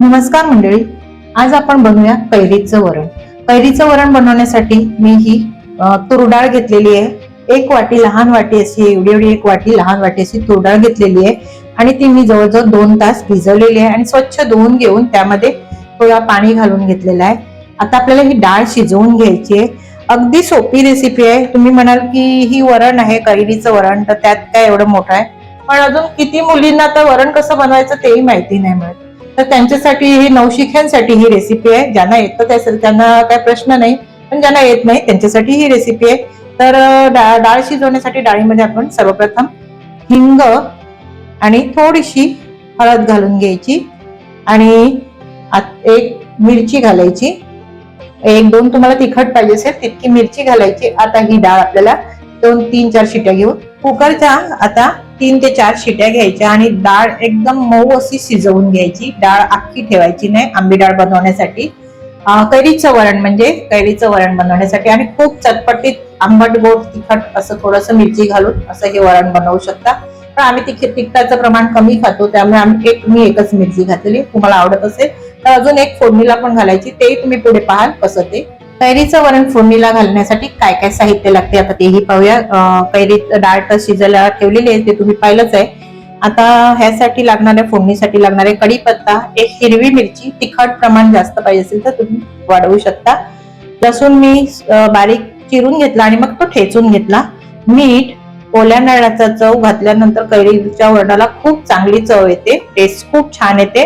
नमस्कार मंडळी. आज आपण बनवूया कैरीचं वरण. कैरीचं वरण बनवण्यासाठी मी ही तुरडाळ घेतलेली आहे. एक वाटी लहान वाटी अशी एवढी एवढी एक वाटी लहान वाटी अशी तुरडाळ घेतलेली आहे. आणि ती मी जवळजवळ दोन तास भिजवलेली आहे आणि स्वच्छ धुवून घेऊन त्यामध्ये थोडा पाणी घालून घेतलेला आहे. आता आपल्याला ही डाळ शिजवून घ्यायची आहे. अगदी सोपी रेसिपी आहे. तुम्ही म्हणाल की ही वरण आहे कैरीचं वरण तर त्यात काय एवढं मोठं आहे? पण अजून किती मुलींना तर वरण कसं बनवायचं तेही माहिती नाही मिळत. तर त्यांच्यासाठी ही नवशिख्यांसाठी ही रेसिपी आहे. ज्यांना येतं असेल त्यांना काय प्रश्न नाही पण ज्यांना येत नाही त्यांच्यासाठी ही रेसिपी आहे. तर डाळ डाळ शिजवण्यासाठी डाळीमध्ये आपण सर्वप्रथम हिंग आणि थोडीशी हळद घालून घ्यायची आणि एक मिरची घालायची. एक दोन तुम्हाला तिखट पाहिजे असेल तितकी मिरची घालायची. आता ही डाळ आपल्याला दोन तीन चार शिट्या घेऊन. कुकरच्या आता तीन ते चार शिट्या घ्यायच्या आणि डाळ एकदम मऊ अशी शिजवून घ्यायची. डाळ अख्खी ठेवायची नाही आंबी डाळ बनवण्यासाठी. कैरीचं वरण म्हणजे कैरीचं वरण बनवण्यासाठी. आणि खूप चटपटीत आंबट गोड तिखट असं थोडंसं मिरची घालून असं हे वरण बनवू शकता. पण आम्ही तिखट तिखटाचं प्रमाण कमी खातो त्यामुळे आम्ही एक मी एकच मिरची घातलेली. तुम्हाला आवडत असेल तर अजून एक फोडणीला पण घालायची ते तुम्ही पुढे पाहाल कसं ते. कैरीचं वरण फोडणीला घालण्यासाठी काय काय साहित्य लागते आता तेही पाहूया. अं, कैरीत डाळ तर शिजायला ठेवलेली आहे ते तुम्ही पाहिलंच आहे. आता ह्यासाठी लागणाऱ्या फोडणीसाठी लागणारे कढीपत्ता एक हिरवी मिरची तिखट प्रमाण जास्त पाहिजे असेल तर तुम्ही वाढवू शकता. लसूण मी बारीक चिरून घेतला आणि मग तो ठेचून घेतला. मीठ ओल्या नारळाचा चव घातल्यानंतर कैरीच्या वरणाला खूप चांगली चव येते टेस्ट खूप छान येते.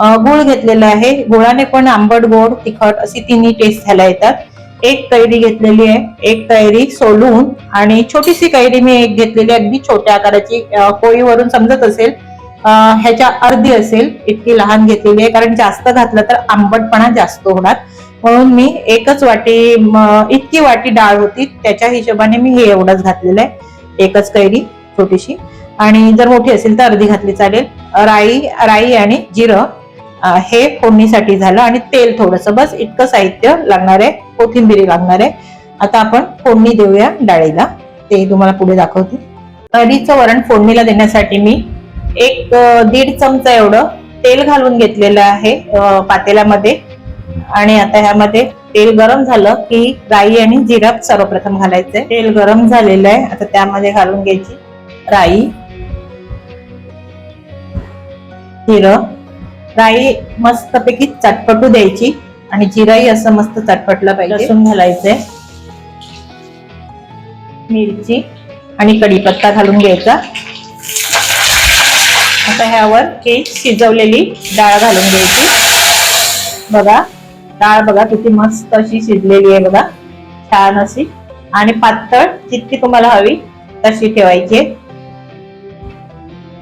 गुळ घेतलेला आहे. गुळाने पण आंबट गोड तिखट अशी तिन्ही टेस्ट झाल्या येतात. एक कैरी घेतलेली आहे. एक कैरी सोलून आणि छोटीशी कैरी मी एक घेतलेली आहे, अगदी छोट्या आकाराची. कोळीवरून पोळीवरून समजत असेल. ह्याच्या अर्धी असेल. इतकी लहान घेतलेली आहे. कारण जास्त घातलं तर आंबटपणा जास्त होणार. म्हणून मी एकच वाटी इतकी वाटी डाळ होती. त्याच्या हिशोबाने मी हे एवढंच घातलेलं आहे. एकच कैरी छोटीशी. आणि जर मोठी असेल तर अर्धी घातली चालेल. राई राई आणि जिरं. हे फोडणीसाठी झालं आणि तेल थोडंसं. बस इतकं साहित्य लागणार आहे. कोथिंबिरी लागणार आहे. आता आपण फोडणी देऊया डाळीला. ते तुम्हाला पुढे दाखवते. कढीचं वरण फोडणीला देण्यासाठी मी एक दीड चमचा एवढं तेल घालून घेतलेलं आहे पातेल्यामध्ये. आणि आता ह्यामध्ये तेल गरम झालं की राई आणि जिरा सर्वप्रथम घालायचंय. तेल गरम झालेलं आहे. आता त्यामध्ये घालून घ्यायची राई जिरं राई मस्तपैकी चटपटू द्यायची आणि जिराही असं मस्त चटपटलं पाहिजे. लसूण घालायचंय मिरची आणि कढीपत्ता घालून घ्यायचा. आता ह्यावर ही शिजवलेली डाळ घालून घ्यायची. बघा डाळ बघा किती मस्त अशी शिजलेली आहे बघा. छान अशी. आणि पातळ जितकी तुम्हाला हवी तशी ठेवायची.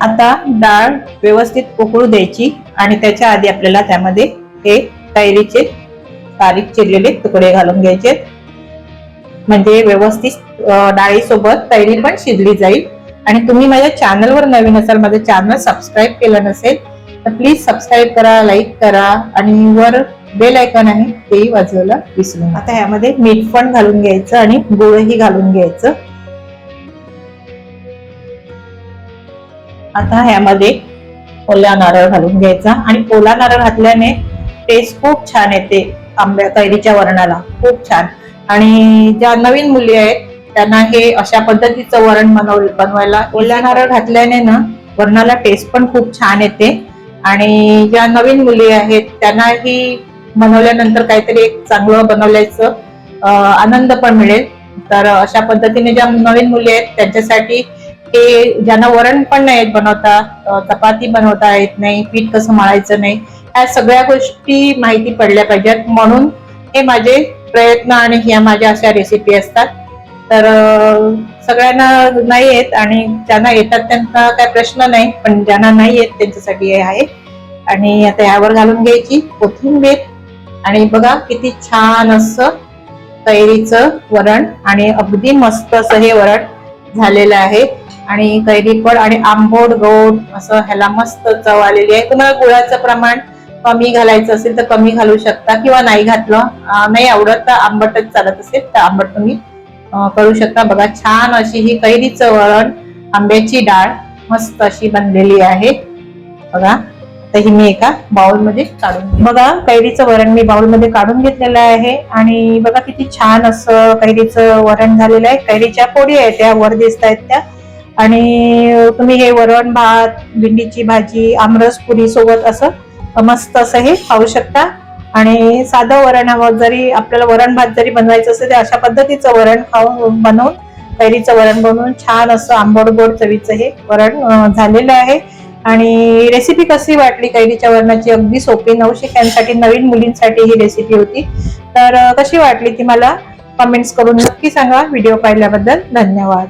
आता डाळ व्यवस्थित उकळू द्यायची आणि त्याच्या आधी आपल्याला त्यामध्ये हे कैरीचे बारीक चिरलेले तुकडे घालून घ्यायचे. म्हणजे व्यवस्थित डाळीसोबत कैरी पण शिजली जाईल. आणि तुम्ही माझ्या चॅनलवर नवीन असाल माझं चॅनल सबस्क्राईब केलं नसेल तर प्लीज सबस्क्राईब करा लाईक करा आणि वर बेल आयकॉन आहे तेही वाजवायला विसरू आता यामध्ये मीठ पण घालून घ्यायचं आणि गुळही घालून घ्यायचं. आता ह्यामध्ये ओला नारळ घालून घ्यायचा आणि ओला नारळ घातल्याने टेस्ट खूप छान येते आंब्या कैरीच्या वरणाला. खूप छान. आणि ज्या नवीन मुली आहेत त्यांना हे अशा पद्धतीचं वरण बनव बनवायला ओला नारळ घातल्याने ना वरणाला टेस्ट पण खूप छान येते. आणि ज्या नवीन मुली आहेत त्यांनाही बनवल्यानंतर काहीतरी एक चांगलं बनवल्याचं आनंद पण मिळेल. तर अशा पद्धतीने ज्या नवीन मुली आहेत त्यांच्यासाठी ते ज्यांना वरण पण नाही येत बनवता चपाती बनवता येत नाही पीठ कसं मळायचं नाही ह्या सगळ्या गोष्टी माहिती पडल्या पाहिजेत. म्हणून हे माझे प्रयत्न आणि ह्या माझ्या अशा रेसिपी असतात. तर सगळ्यांना नाही येत आणि ज्यांना येतात त्यांचा काय प्रश्न नाही पण ज्यांना नाही येत त्यांच्यासाठी हे आहे. आणि आता यावर घालून घ्यायची कोथिंबीर. आणि बघा किती छान असं कैरीचं वरण आणि अगदी मस्त असं हे वरण झालेलं आहे. आणि कैरी पण आणि आंबोड गोड असं ह्याला मस्त चव आलेली आहे. तुम्हाला गुळाचं प्रमाण कमी घालायचं असेल तर कमी घालू शकता किंवा नाही घातलं नाही आवडत तर आंबटच चालत असेल तर आंबट तुम्ही करू शकता. बघा छान अशी ही कैरीचं वरण आंब्याची डाळ मस्त अशी बनलेली आहे. बघा तर ही मी एका बाउलमध्ये काढून बघा कैरीचं वरण मी बाउलमध्ये काढून घेतलेलं आहे आणि बघा किती छान असं कैरीचं वरण झालेलं आहे. कैरीच्या पोळी आहे त्या वर दिसत आहेत त्या. आणि तुम्ही हे वरण भात भेंडीची भाजी आमरस पुरी सोबत असं मस्त असं हे खाऊ शकता. आणि साधं वरणावर जरी आपल्याला वरण भात जरी बनवायचं असेल तर अशा पद्धतीचं वरण खाऊन बनवून कैरीचं वरण बनवून छान असं आंबोड गोड चवीचं हे वरण झालेलं आहे. आणि रेसिपी कशी वाटली कैरीच्या वरणाची? अगदी सोपी नवशिक्यांसाठी नवीन मुलींसाठी ही रेसिपी होती. तर कशी वाटली ती मला कमेंट्स करून नक्की सांगा. व्हिडिओ पाहिल्याबद्दल धन्यवाद.